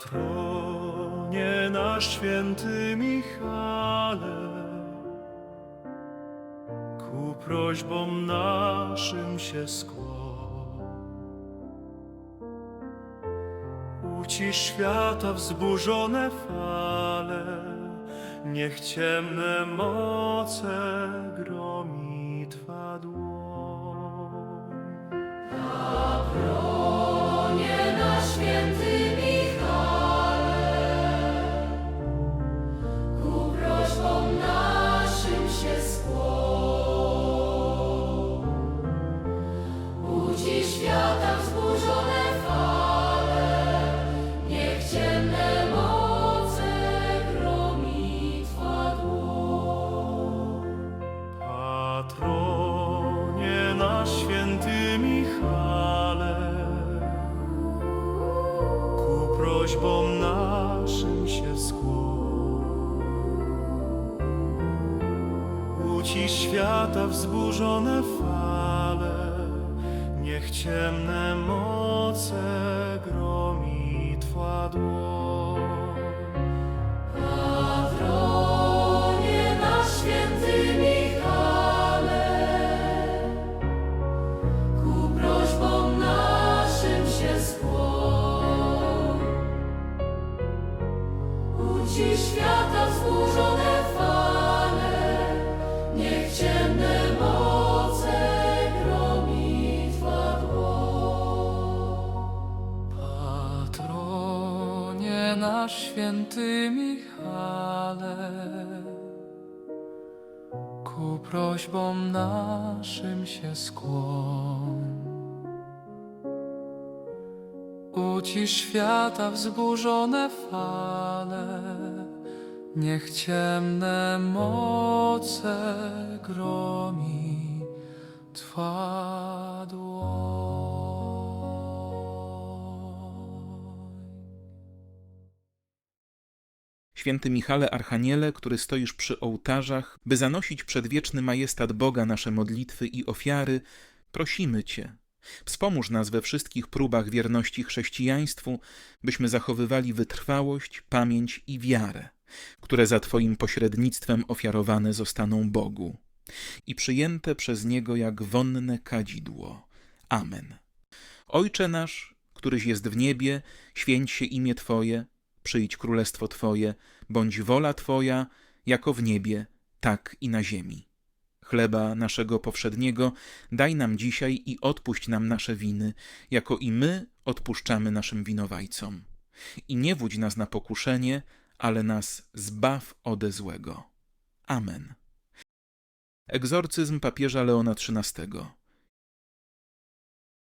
Patronie nasz święty Michale, ku prośbom naszym się skłoń. Ucisz świata wzburzone fale, niech ciemne moce gromi Twa dłoń. Prośbom naszym się skłoń. Ucisz świata wzburzone fale, niech ciemne moce gromi Twa dłoń. Święty Michale, ku prośbom naszym się skłoń. Ucisz świata wzburzone fale, niech ciemne moce gromi Twa dłoń. Święty Michale Archaniele, który stoisz przy ołtarzach, by zanosić przed wieczny majestat Boga nasze modlitwy i ofiary, prosimy Cię. Wspomóż nas we wszystkich próbach wierności chrześcijaństwu, byśmy zachowywali wytrwałość, pamięć i wiarę, które za Twoim pośrednictwem ofiarowane zostaną Bogu i przyjęte przez Niego jak wonne kadzidło. Amen. Ojcze nasz, któryś jest w niebie, święć się imię Twoje, przyjdź królestwo Twoje, bądź wola Twoja, jako w niebie, tak i na ziemi. Chleba naszego powszedniego daj nam dzisiaj i odpuść nam nasze winy, jako i my odpuszczamy naszym winowajcom. I nie wódź nas na pokuszenie, ale nas zbaw ode złego. Amen. Egzorcyzm papieża Leona XIII.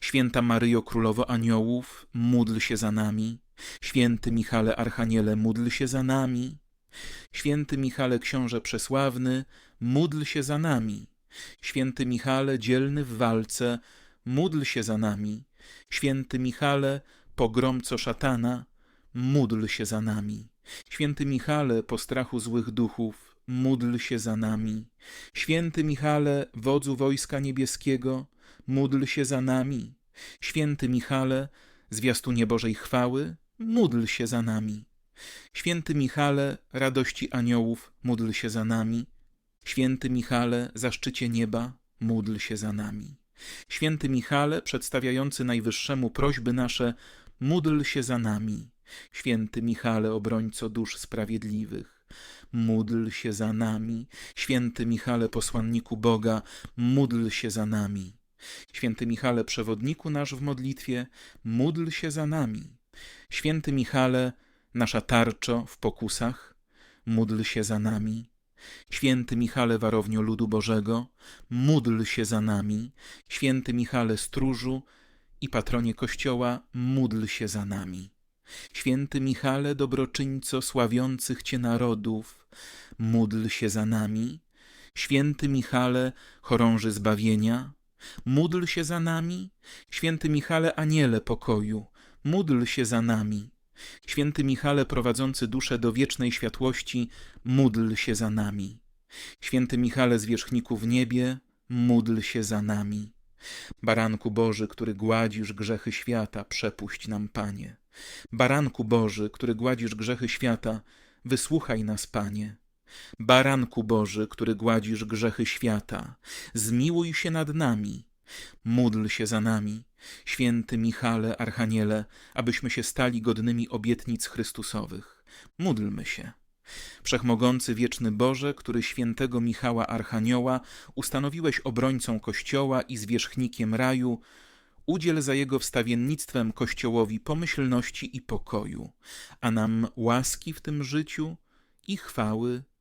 Święta Maryjo Królowo Aniołów, módl się za nami. Święty Michale Archaniele, módl się za nami. Święty Michale Książę Przesławny, módl się za nami. Święty Michale dzielny w walce, módl się za nami. Święty Michale, pogromco szatana, módl się za nami. Święty Michale, po strachu złych duchów, módl się za nami. Święty Michale, wodzu wojska niebieskiego, módl się za nami. Święty Michale, zwiastunie Bożej chwały, módl się za nami. Święty Michale, radości aniołów, módl się za nami. Święty Michale, zaszczycie nieba, módl się za nami. Święty Michale, przedstawiający Najwyższemu prośby nasze, módl się za nami. Święty Michale, obrońco dusz sprawiedliwych, módl się za nami. Święty Michale, posłanniku Boga, módl się za nami. Święty Michale, przewodniku nasz w modlitwie, módl się za nami. Święty Michale, nasza tarczo w pokusach, módl się za nami. Święty Michale, warownio ludu Bożego, módl się za nami. Święty Michale, stróżu i patronie Kościoła, módl się za nami. Święty Michale, dobroczyńco sławiących Cię narodów, módl się za nami. Święty Michale, chorąży zbawienia, módl się za nami. Święty Michale, aniele pokoju, módl się za nami. Święty Michale, prowadzący duszę do wiecznej światłości, módl się za nami. Święty Michale, zwierzchniku w niebie, módl się za nami. Baranku Boży, który gładzisz grzechy świata, przepuść nam, Panie. Baranku Boży, który gładzisz grzechy świata, wysłuchaj nas, Panie. Baranku Boży, który gładzisz grzechy świata, zmiłuj się nad nami. Módl się za nami, święty Michale, Archaniele, abyśmy się stali godnymi obietnic Chrystusowych. Módlmy się. Wszechmogący wieczny Boże, który świętego Michała Archanioła ustanowiłeś obrońcą Kościoła i zwierzchnikiem raju, udziel za jego wstawiennictwem Kościołowi pomyślności i pokoju, a nam łaski w tym życiu i chwały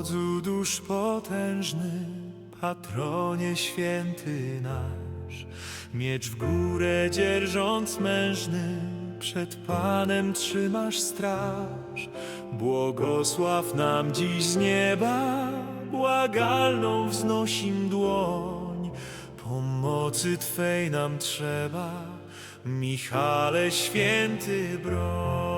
Wodzu dusz potężny, patronie święty nasz, miecz w górę dzierżąc mężny, przed Panem trzymasz straż. Błogosław nam dziś z nieba, błagalną wznosim dłoń, pomocy Twej nam trzeba, Michale święty broń.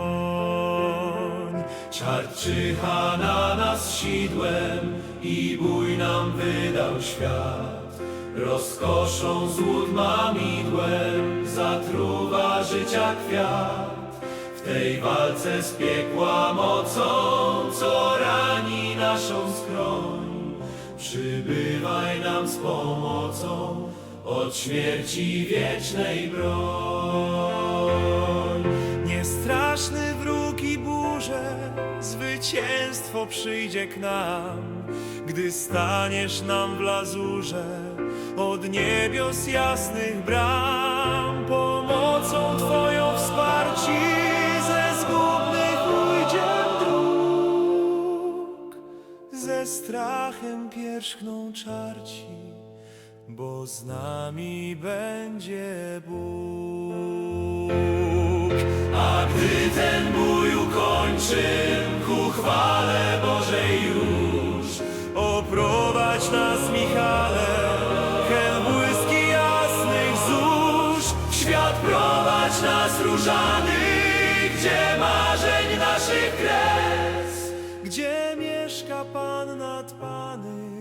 Czar czyha na nas sidłem i bój nam wydał świat. Rozkoszą złód mamidłem zatruwa życia kwiat. W tej walce z piekła mocą, co rani naszą skroń. Przybywaj nam z pomocą, od śmierci wiecznej broń. Zwycięstwo przyjdzie k nam, gdy staniesz nam w lazurze od niebios jasnych bram. Pomocą Twoją wsparci ze zgubnych ujdziem dróg, ze strachem pierzchną czarci bo z nami będzie Bóg. A gdy ten bój ukończy, gdzie mieszka Pan nad Pany.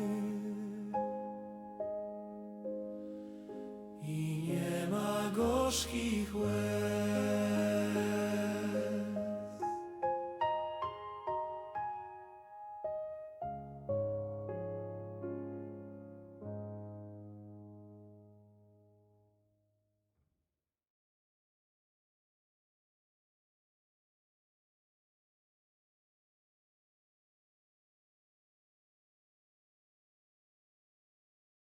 I nie ma gorzkich łez.